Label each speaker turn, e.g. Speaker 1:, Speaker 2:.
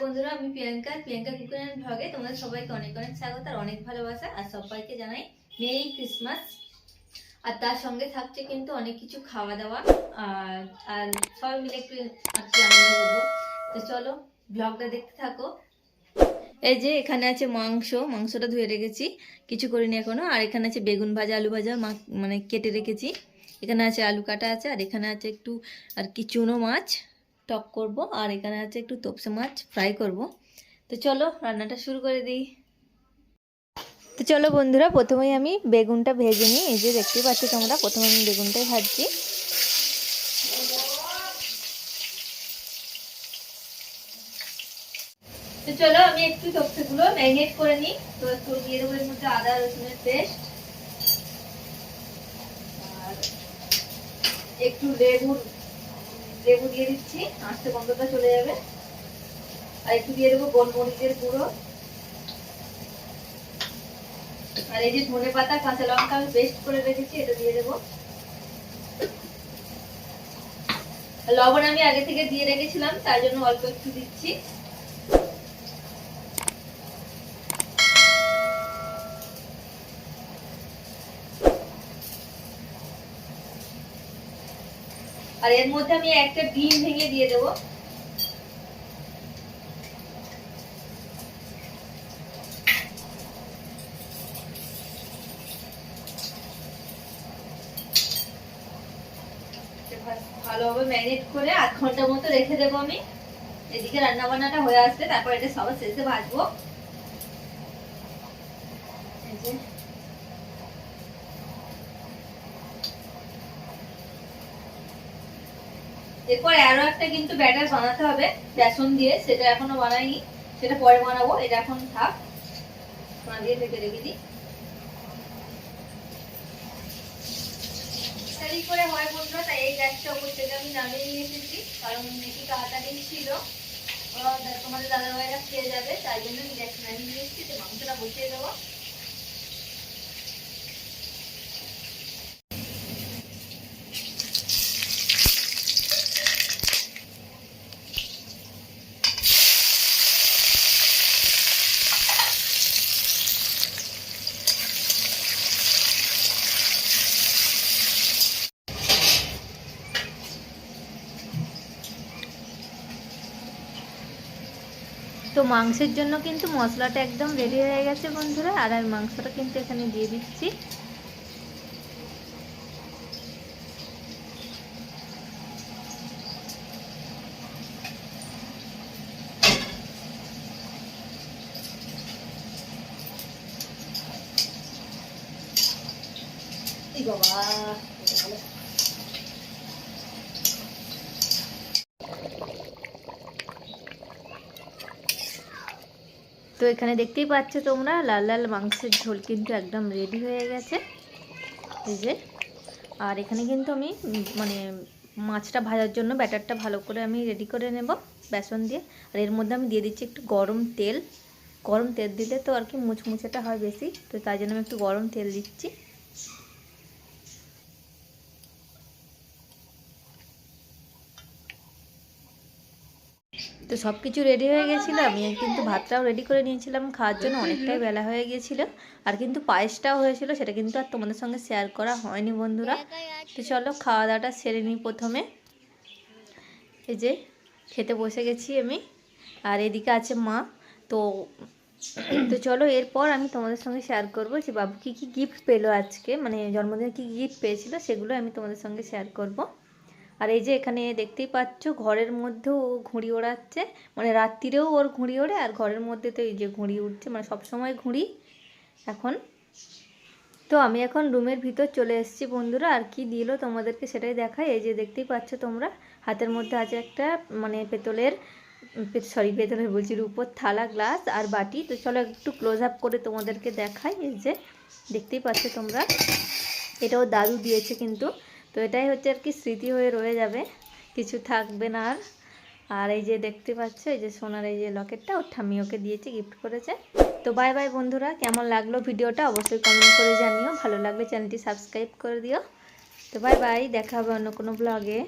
Speaker 1: বন্ধুরা, আমি প্রিয়াঙ্কা। প্রিয়াঙ্কা কুকুর অ্যান্ড ভ্লগে তোমাদের সবাইকে অনেক অনেক স্বাগত আর অনেক ভালোবাসা। আর সবাইকে জানাই, মেরি ক্রিসমাস। আর তার সঙ্গে থাকছে কিন্তু অনেক কিছু খাওয়া দাওয়া আর সবাই মিলে একটু আনন্দ করব। তো চলো ব্লগটা দেখতে থাকো। এই যে, এখানে আছে মাংস। মাংসটা ধুয়ে রেখেছি। কিছু করিনি এখনও। আর এখানে আছে বেগুন ভাজা, আলু ভাজা মানে কেটে রেখেছি। এখানে আছে আলু কাটা আছে। আর এখানে আছে একটু আর কি চুনো মাছ। টক করব, আর এখানে আছে একটু তোপসে মাছ ফ্রাই করব। তো চলো, রান্নাটা শুরু করে দিই। তো চলো বন্ধুরা, প্রথমেই আমি বেগুনটা ভেজে নিই। এই যে দেখতেই পাচ্ছ তোমরা, প্রথমে আমি বেগুনটাই ভাজছি। তো চলো, আমি একটু তোপসেগুলো ম্যারিনেট করে নিই। তো একটু দিয়ে দেবো এর মধ্যে আদা, রসুনের পেস্ট। আর একটু লেবুর লেবু দিয়ে দিচ্ছি আস্তে গন্ধটা চলে যাবে। আর একটু দিয়ে দেবো গোলমরিচের গুঁড়ো। আর এই যে ধনে পাতা, কাঁচা লঙ্কা আমি পেস্ট করে রেখেছি, এটা দিয়ে দেবো। লবণ আমি আগে থেকে দিয়ে রেখেছিলাম, তার জন্য অল্প একটু দিচ্ছি। আর এর মধ্যে আমি একটা ডিম ভেঙে দিয়ে দেবো। ভালোভাবে ম্যারিনেট করে আধ ঘণ্টা মতো রেখে দেবো আমি। এদিকে রান্না বান্নাটা হয়ে আসবে তারপর এটা সবার শেষে ভাজবো এই যে এরপর আরও একটা কিন্তু ব্যাটার বানাতে হবে, বেসন দিয়ে, সেটা এখনও বানাইনি, সেটা পরে বানাবো, এটা এখন থাক। বানিয়ে থেকে রেখে দিই। করে হয় বন্ধুরা, তাই এই গ্যাসটা উপর থেকে আমি নামিয়ে নিয়ে এসেছি, কারণ মেয়েটি তাড়াতাড়ি ছিল। তোমাদের দাদা ভাইরা খেয়ে যাবে, তাই জন্য আমি গ্যাস নামিয়ে নিয়ে এসেছি মাংসটা বসিয়ে দেবো। তো মাংসের জন্য কিন্তু মশলাটা একদম রেডি হয়ে গেছে বন্ধুরা, আর আর মাংসটা কিন্তু এখানে দিয়ে দিচ্ছি। বাবা। তো এখানে দেখতেই পাচ্ছ তোমরা, লাল লাল মাংসের ঝোল কিন্তু একদম রেডি হয়ে গেছে। এই যে, আর এখানে কিন্তু আমি মানে মাছটা ভাজার জন্য ব্যাটারটা ভালো করে আমি রেডি করে নেব বেসন দিয়ে। আর এর মধ্যে আমি দিয়ে দিচ্ছি একটু গরম তেল। গরম তেল দিলে তো আর কি মুচমুচেটা হয় বেশি, তো তাই জন্য আমি একটু গরম তেল দিচ্ছি। তো সব কিছু রেডি হয়ে গেছিল, আমি কিন্তু ভাতটাও রেডি করে নিয়েছিলাম, খাওয়ার জন্য অনেকটাই বেলা হয়ে গিয়েছিল আর কিন্তু পায়েসটাও হয়েছিল, সেটা কিন্তু আর তোমাদের সঙ্গে শেয়ার করা হয়নি বন্ধুরা। তো চলো খাওয়া দাওয়াটা সেরে নিই প্রথমে। এই যে, খেতে বসে গেছি আমি, আর এদিকে আছে মা। তো তো চলো এরপর আমি তোমাদের সঙ্গে শেয়ার করব যে বাবু কী কী গিফট পেল আজকে মানে জন্মদিনে কী গিফট পেয়েছিল, সেগুলো আমি তোমাদের সঙ্গে শেয়ার করব। আর এই যে এখানে দেখতেই পাচ্ছ, ঘরের মধ্যেও ঘুড়ি ওড়াচ্ছে। মানে রাত্রিরেও ওর ঘুড়ি ওড়ে, আর ঘরের মধ্যে তো এই যে ঘুড়ি উঠছে মানে সব সময় ঘুড়ি এখন। তো আমি এখন রুমের ভিতর চলে এসেছি বন্ধুরা, আর কি দিল তোমাদেরকে সেটাই দেখাই। এই যে দেখতেই পাচ্ছ তোমরা, হাতের মধ্যে আছে একটা মানে পেতলের সরি পেতলের বলছি, রূপোর থালা, গ্লাস আর বাটি। তো চলো একটু ক্লোজ আপ করে তোমাদেরকে দেখাই। এই যে দেখতেই পাচ্ছ তোমরা, এটাও দাদু দিয়েছে কিন্তু। তো এটাই হচ্ছে আর কি স্মৃতি হয়ে রয়ে যাবে। কিছু থাকবে না আর। আর এই যে দেখতে পাচ্ছ, এই যে সোনার এই যে লকেটটা, ওর ঠামি ওকে দিয়েছে গিফট করেছে। তো বাই বাই বন্ধুরা, কেমন লাগল ভিডিওটা অবশ্যই কমেন্ট করে জানিও। ভালো লাগলে চ্যানেলটি সাবস্ক্রাইব করে দিও। তো বাই বাই দেখা হবে অন্য কোনো ব্লগে